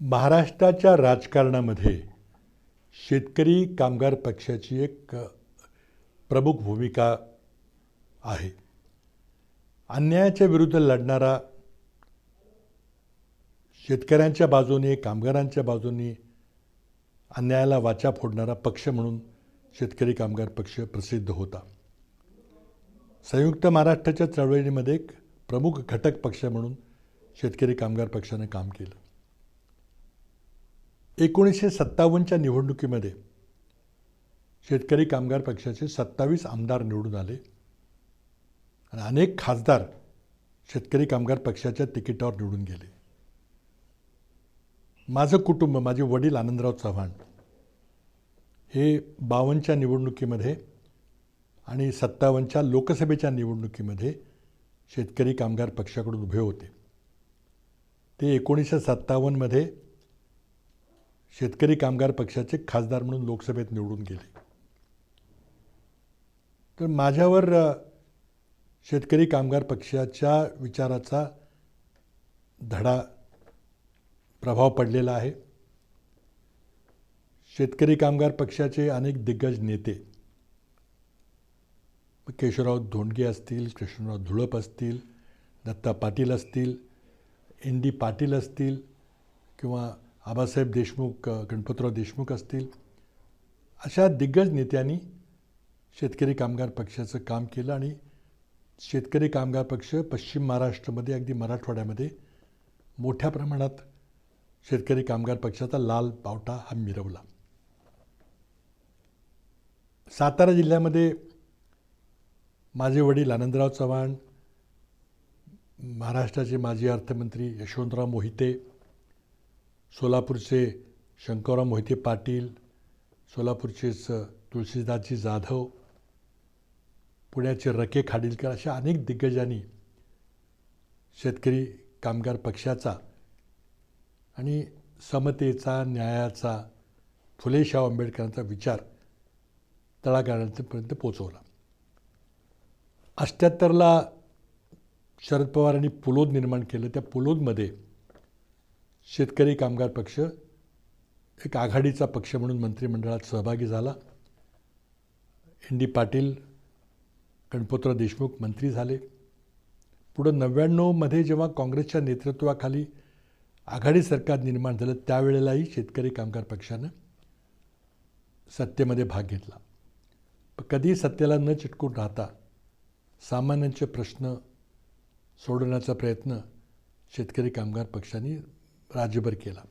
महाराष्ट्राच्या राजकारणामध्ये शेतकरी कामगार पक्षाची एक प्रमुख भूमिका आहे. अन्यायाच्या विरुद्ध लढणारा शेतकऱ्यांच्या बाजूने कामगारांच्या बाजूने अन्यायाला वाचा फोडणारा पक्ष म्हणून शेतकरी कामगार पक्ष प्रसिद्ध होता. संयुक्त महाराष्ट्राच्या चळवळीमध्ये एक प्रमुख घटक पक्ष म्हणून शेतकरी कामगार पक्षानं काम केलं. एकोणीसशे सत्तावन्नच्या निवडणुकीमध्ये शेतकरी कामगार पक्षाचे सत्तावीस आमदार निवडून आले. आणि अनेक खासदार शेतकरी कामगार पक्षाच्या तिकिटावर निवडून गेले. माझं कुटुंब माझे वडील आनंदराव चव्हाण हे बावनच्या निवडणुकीमध्ये आणि सत्तावन्नच्या लोकसभेच्या निवडणुकीमध्ये शेतकरी कामगार पक्षाकडून उभे होते. ते एकोणीसशे सत्तावन्नमध्ये शेतकरी कामगार पक्षाचे खासदार म्हणून लोकसभेत निवडून गेले. तर माझ्यावर शेतकरी कामगार पक्षाच्या विचाराचा धडा प्रभाव पडलेला आहे. शेतकरी कामगार पक्षाचे अनेक दिग्गज नेते केशवराव धोंडगे असतील कृष्णराव धुळप असतील दत्ता पाटील असतील एन डी पाटील असतील किंवा आबासाहेब देशमुख गणपतराव देशमुख असतील अशा दिग्गज नेत्यांनी शेतकरी कामगार पक्षाचं काम केलं आणि शेतकरी कामगार पक्ष पश्चिम महाराष्ट्रामध्ये अगदी मराठवाड्यामध्ये मोठ्या प्रमाणात शेतकरी कामगार पक्षाचा लाल पावटा हा मिरवला. सातारा जिल्ह्यामध्ये माझे वडील आनंदराव चव्हाण महाराष्ट्राचे माजी अर्थमंत्री यशवंतराव मोहिते सोलापूरचे शंकरराव मोहिते पाटील सोलापूरचेच तुळशीदासजी जाधव पुण्याचे रके खाडीलकर अशा अनेक दिग्गजांनी शेतकरी कामगार पक्षाचा आणि समतेचा न्यायाचा फुले शाह आंबेडकरांचा विचार तळागाळापर्यंत पोचवला. अष्ट्याहत्तरला शरद पवारांनी पुलोद निर्माण केलं. त्या पुलोदमध्ये शेतकरी कामगार पक्ष एक आघाडीचा पक्ष म्हणून मंत्रिमंडळात सहभागी झाला. एन डी पाटील गणपतराव देशमुख मंत्री झाले. पुढं नव्याण्णवमध्ये जेव्हा काँग्रेसच्या नेतृत्वाखाली आघाडी सरकार निर्माण झालं त्यावेळेलाही शेतकरी कामगार पक्षानं सत्तेमध्ये भाग घेतला. कधी सत्तेला न चिटकून राहता सामान्यांचे प्रश्न सोडवण्याचा प्रयत्न शेतकरी कामगार पक्षाने राज्यभर केला.